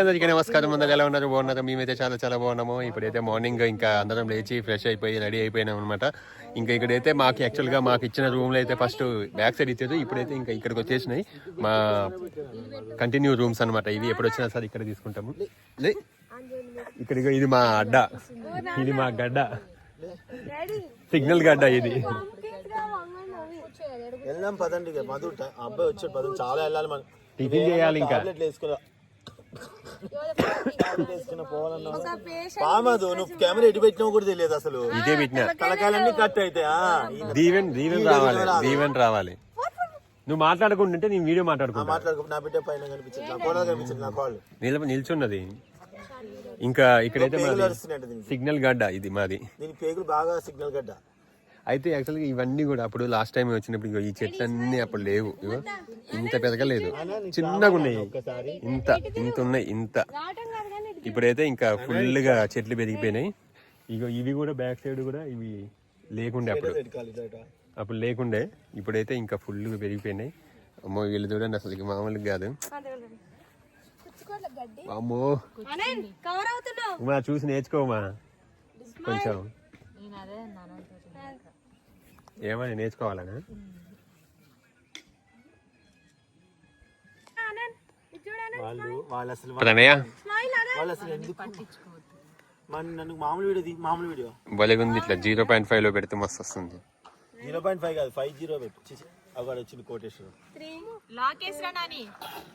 అందరికీ నమస్కారం. ముందుగా ఎలా ఉన్నారు? బాగున్నారు? మేమైతే చాలా చాలా బాగున్నాము. ఇప్పుడైతే మార్నింగ్ ఇంకా అందరం లేచి ఫ్రెష్ అయిపోయి రెడీ అయిపోయినాం అనమాట ఇంకా ఇక్కడైతే మాకు యాక్చువల్గా మాకు ఇచ్చిన రూమ్లో అయితే ఫస్ట్ బ్యాక్ సైడ్ ఇచ్చారు ఇప్పుడైతే ఇంకా ఇక్కడికి వచ్చేసినాయి. మా కంటిన్యూ రూమ్స్ అన్నమాట. ఇవి ఎప్పుడు వచ్చినా సరే ఇక్కడ తీసుకుంటాము. ఇక్కడ ఇది మా అడ్డ. ఇది మా గడ్డ. సిగ్నల్ గడ్డ ఇది. వెళ్దాం పదండి మధు అబ్బాయి వచ్చాడు పదండి. చాలా వెళ్ళాలి మనం. టిఫిన్ చేయాలి ఇంకా. పామదు నువ్వు కెమెరా ఎటు పెట్టినావు కూడా తెలియదు అసలు. ఇదే పెట్టిన. తలకాయలన్నీ కట్ అయితే దీవెన్ దీవెన్ రావాలి. దీవెన్ రావాలి. నువ్వు మాట్లాడుకుంటుంటే నేను వీడియో మాట్లాడుకుంటా. మాట్లాడుకో నా బిడ్డ పైన కనిపించింది నా కోడలు కనిపించింది నా కాళ్ళు నిలబ నిల్చున్నది. ఇంకా ఇక్కడైతే సిగ్నల్ గడ్డ ఇది మాది. దీని పేగులు బాగా సిగ్నల్ గడ్డ. అయితే యాక్చువల్గా ఇవన్నీ కూడా అప్పుడు లాస్ట్ టైం వచ్చినప్పుడు ఈ చెట్లన్నీ అప్పుడు లేవు. ఇంత పెరగలేదు చిన్నగా ఉన్నాయి. ఇంత ఇంత ఉన్నాయి ఇంత. ఇప్పుడైతే ఇంకా ఫుల్గా చెట్లు పెరిగిపోయినాయి. ఇగో ఇవి కూడా బ్యాక్ సైడ్ కూడా ఇవి లేకుండే అప్పుడు. అప్పుడు లేకుండే. ఇప్పుడైతే ఇంకా ఫుల్గా పెరిగిపోయినాయి. అమ్మో వీళ్ళు చూడండి అసలు ఇక మామూలుగా కాదు. అమ్మో. చూసి నేర్చుకోమా? కొంచెం. ఏమని నేర్చుకోవాలనా? వాళ్ళు వాళ్ళు అసలు ప్రణయ వాళ్ళు అసలు ఎందుకు? మన నన్ను మామూలు వీడియో తీ- మామూలు వీడియో. భలేగుంది ఇట్లా జీరో పాయింట్ ఫైవ్లో పెడితే మస్తు వస్తుంది జీరో పాయింట్ ఫైవ్ కాదు ఫైవ్ జీరో పెట్టు. అక్కడ వచ్చింది కోటేశ్వరం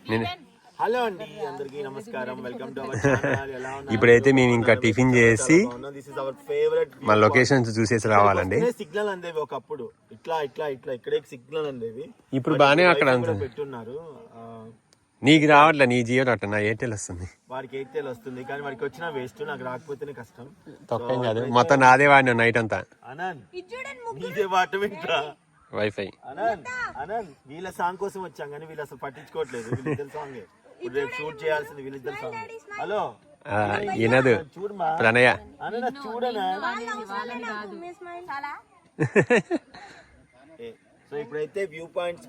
నేను. హలో అండి అందరికీ నమస్కారం. వెల్కమ్ టు అవర్ ఛానల్ ఎలా ఉన్నారు? ఇప్పుడైతే మేము ఇంకా టిఫిన్ చేసి దిస్ ఇస్ అవర్ ఫేవరెట్ మా లొకేషన్స్ చూసేసి రావాలండి. సిగ్నల్ అందేవి ఒకప్పుడు. ఇట్లా ఇట్లా ఇట్లా ఇక్కడే సిగ్నల్ అందేవి. ఇప్పుడు బానే అక్కడ. పెట్టున్నారు. నీకు రావట్లే నీ జియో అట్ట నా ఎయిర్టెల్ వస్తుంది. వాడికి ఎయిర్టెల్ వస్తుంది కానీ వాడికి వచ్చిన వేస్ట్ నాకు రాకపోతేనే కష్టం. తొక్కేం కాదు. మొత్తం నాదే వాడిన నైట్ అంతా. నీదే వైఫై అనంత్ అనంత్ వీళ్ళ సాంగ్ కోసం వచ్చాం కానీ వీళ్ళు అసలు పట్టించుకోవట్లేదు సాంగ్. రేపు షూట్ చేయాల్సింది వీళ్ళిద్దరు సాంగ్. హలో? చూడమా ప్రణయ. అన్న. చూడనా సో ఇప్పుడైతే వ్యూ పాయింట్స్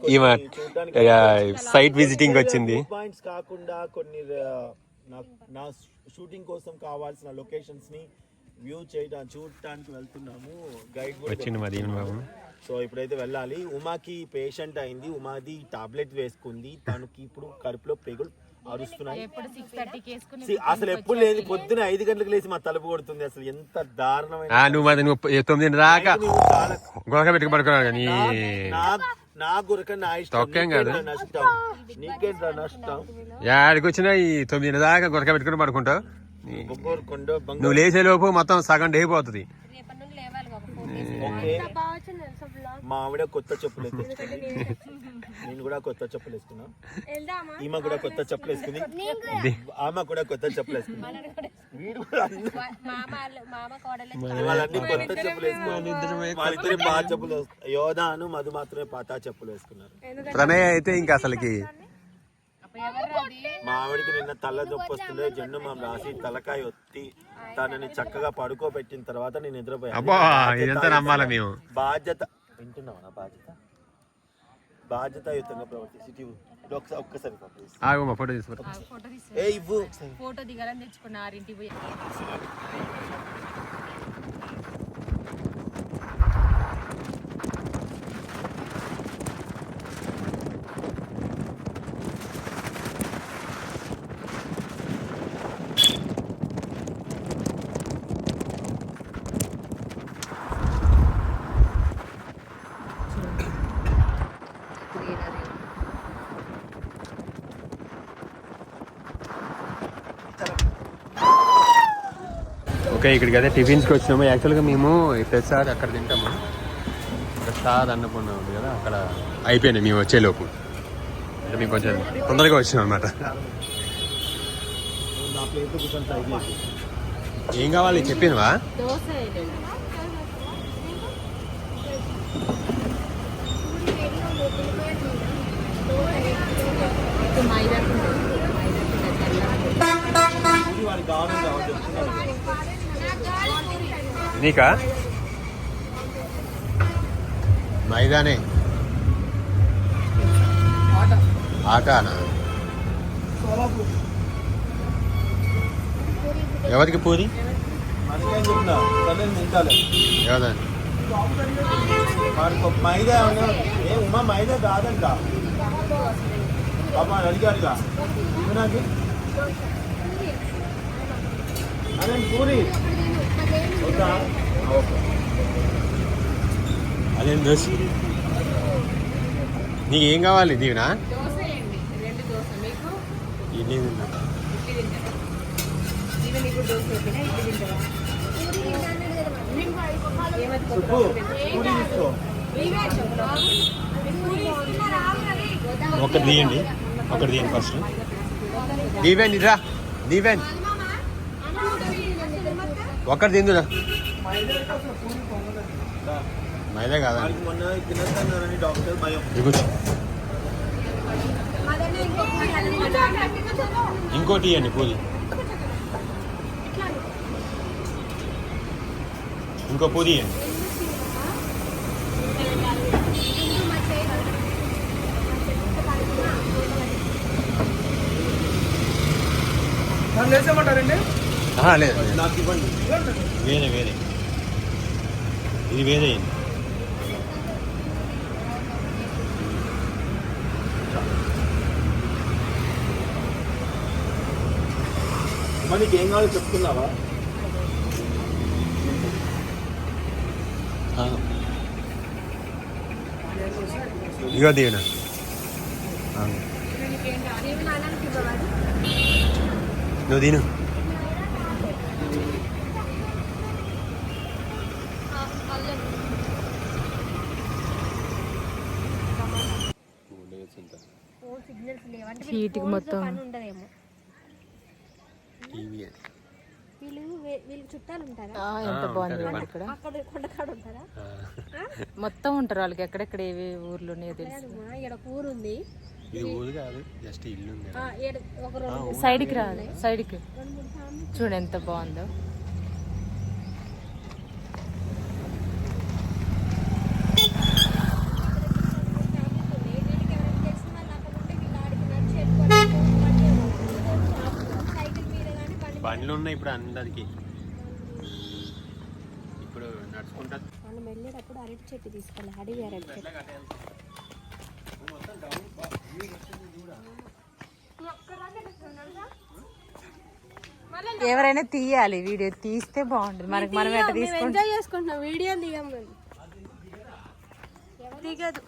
సైట్ విజిటింగ్ వచ్చింది. వ్యూ పాయింట్స్ కాకుండా కొన్ని నా షూటింగ్ కోసం కావాల్సిన లొకేషన్స్ని వ్యూ చేయడానికి చూడటానికి వెళ్తున్నాము. గైడ్ కూడా వచ్చింది బాబు. సో ఇప్పుడైతే వెళ్ళాలి. ఉమాకి పేషెంట్ అయింది. ఉమాది టాబ్లెట్ వేసుకుంది. తనకి ఇప్పుడు కడుపులో పేగులు అరుస్తున్నాయి. అసలు ఎప్పుడు లేదు పొద్దున ఐదు గంటలకు లేచి మా తలుపు కొడుతుంది. అసలు ఎంత దారుణమైన ఆ, నువ్వు నువ్వు తొమ్మిది రాక చాలా గొడవ పెట్టుకు పడుకున్నావు నీ నా గురక నా ఇష్టం. నష్టం? నీకేంట్రా నష్టం? యాడికి వచ్చినా ఈ తొమ్మిది దాకా గొడవ పెట్టుకుని పడుకుంటావు? నువ్వు లేచే లోపు మొత్తం సగం డే పోతుంది రేపటి నుండి లేవాలి బాబు ఓకే. మా ఆవిడ కొత్త చెప్పులు వేసుకుంది. నేను కూడా కొత్త చెప్పులు వేసుకున్నా. ఈమె కూడా కొత్త చెప్పులు వేసుకుంది. ఆమె కూడా కొత్త చెప్పులు వేసుకుంది. వీడు కూడా అందరూ మామ మామ కోడలు వాళ్ళన్నీ కొత్త చెప్పులు వేసుకున్నారు. వాళ్ళిద్దరు పాత చెప్పులు యోధాను మధు మాత్రమే పాత చెప్పులు వేసుకున్నారు. ప్రణయ్ అయితే ఇంకా అసలుకి అప్పుడు ఎవరు అది మా ఆవిడకి నిన్న తల నొప్పి వస్తుండే జెండు మామ రాసి తలకాయ ఒత్తి తనని చక్కగా పడుకోబెట్టిన తర్వాత నేను నిద్రపోయాను అబ్బా ఇదంతా నమ్మాలా మేము? బాధ్యత వింటున్నావా నా బాధ్యత? బాధ్యతాయుతంగా ప్రవర్తించి ఒక్కసారి మా ఫోటో తీసుకుంటా ఫోటో తీసి ఏ ఇవ్వు. ఒకసారి. ఫోటో దిగాలని తెచ్చుకున్న ఆరింటికి పోయి. ఓకే ఇక్కడికి అయితే టిఫిన్స్కి వచ్చినాము. యాక్చువల్గా మేము ప్రతిసారి అక్కడ తింటాము. ప్రసాద్ అన్నపూర్ణ ఉంది కదా అక్కడ అయిపోయినాయి మేము వచ్చేలోపు. అంటే మేము కొంచెం తొందరగా వచ్చినాం అనమాట ఏం కావాలి చెప్పినవా? మైదా పూరి వాడికి కావాలని కావాలి చెప్తున్నాను నీకా? మైదానే. ఆటానా? ఎవరికి పూరి? ఒక మైదా ఉమా మైదా కాదంట పాప అడిగారుగా నాకు అదే పూరి అదేం దోశ? నీకు ఏం కావాలి దీవెనా? ఇడ్లీ తిన్నా. ఒకటి తీయండి. ఒకటి తీయండి ఫస్ట్. దీవెన్ ఇరా దీవెన్. ఒకటి తిందురా. మైదా కాదా? ఇంకోటి ఇవ్వండి పూరి ఇంకో పూరి ఇవ్వండి వేసేమంటారండి ఆహా, లేదు లేదు. నాకు ఇవ్వండి వేరే వేరే ఇది వేరే ఇవ్వండి. మరి నీకు ఏం కావాలో చెప్తున్నావా ఆ. ఇగో దీవెన. నువ్వు తిను సిగ్నల్స్ లేవంటే హీట్కి మొత్తం పని ఉండదేమో. టీవీ వీళ్ళు వీళ్ళు చుట్టాలు ఉంటారా? ఆ, ఎంత బాగుంది చూడండి ఇక్కడ. అక్కడ కొండకాడ ఉంటారా? మొత్తం ఉంటారు వాళ్ళకి. ఎక్కడెక్కడ ఏవి ఊర్లు ఉన్నాయో తెలుసు. ఇది ఊరు కాదు జస్ట్ ఇల్లు ఉంది. ఆ, ఈడ ఒక రెండు సైడ్కి రా సైడ్కి. రెండు మూడు ఫ్యామిలీ చూడు ఎంత బాగుందో. బండ్లు ఉన్నాయి ఇప్పుడు అందరికి. ఇప్పుడు నడుచుకుంటా. మనం వెళ్ళేటప్పుడు అరటి చెట్టు తీసుకోవాలి అడవి అరటి చెట్టు. ఎవరైనా తీయాలి వీడియో తీస్తే బాగుంటుంది. మనకి మనం ఎట్లా తీసుకుంటాం? చేసుకుంటున్నాం. వీడియో మేము. దిగదు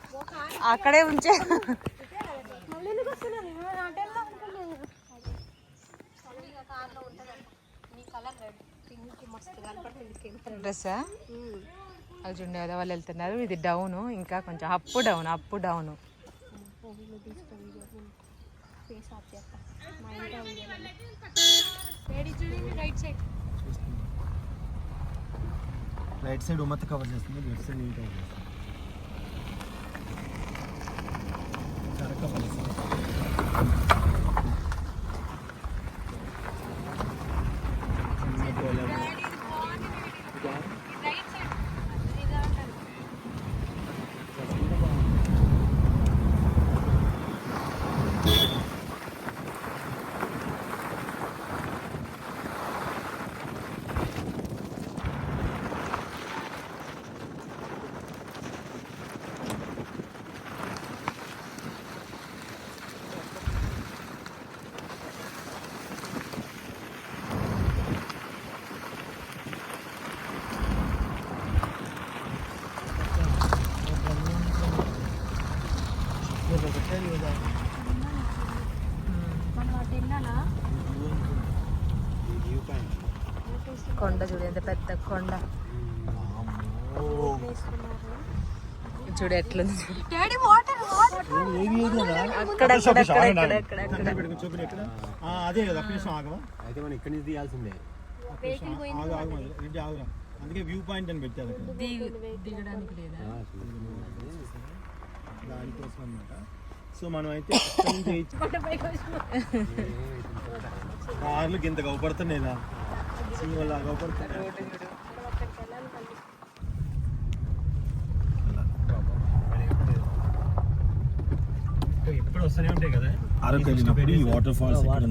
అక్కడే ఉంచే మళ్ళీ ఎందుకు వస్తున్నారు మేము హోటల్లో అనుకున్నాను చల్లగా కార్లో ఉంటుందంట మీ కలర్ రెడ్ పింక్ మస్తు కనపడుతుంది కెమెరా డ్రెస్సా? అది చూడండి అదే వాళ్ళు వెళ్తున్నారు. ఇది డౌన్. ఇంకా కొంచెం up down up down right side right side ఉమ్మత cover చేస్తుంది లెఫ్ట్ సైడ్ నీట్ కవర్ చేస్తుంది కరెక్ట్ కవర్ చేస్తుంది రైట్ సైడ్ ఇదే ఉంటుంది మనం అటు వెళ్ళాలా కొండ చూడు ఎంత పెద్ద కొండ చూడు ఎట్లుంది చూడు. డాడీ వాటర్ వాటర్ అక్కడ అక్కడ అక్కడ అక్కడ అక్కడ అక్కడ చూపి ఎక్కడ? ఆ, అదే కదా అయితే మనం ఇక్కడి నుంచి తీయాల్సిందే. అందుకే వ్యూ పాయింట్ అని పెట్టారు దిగడానికి లేదా? దానికోసం అనమాట సో మనం అయితే కార్లు ఇంత గవపడుతున్నాయిదా సీమలా గవపడుతున్నాయి ఎప్పుడు వస్తూనే ఉంటాయి కదా. అరకు వెళ్ళినప్పుడు ఈ వాటర్ ఫాల్స్ ఇక్కడ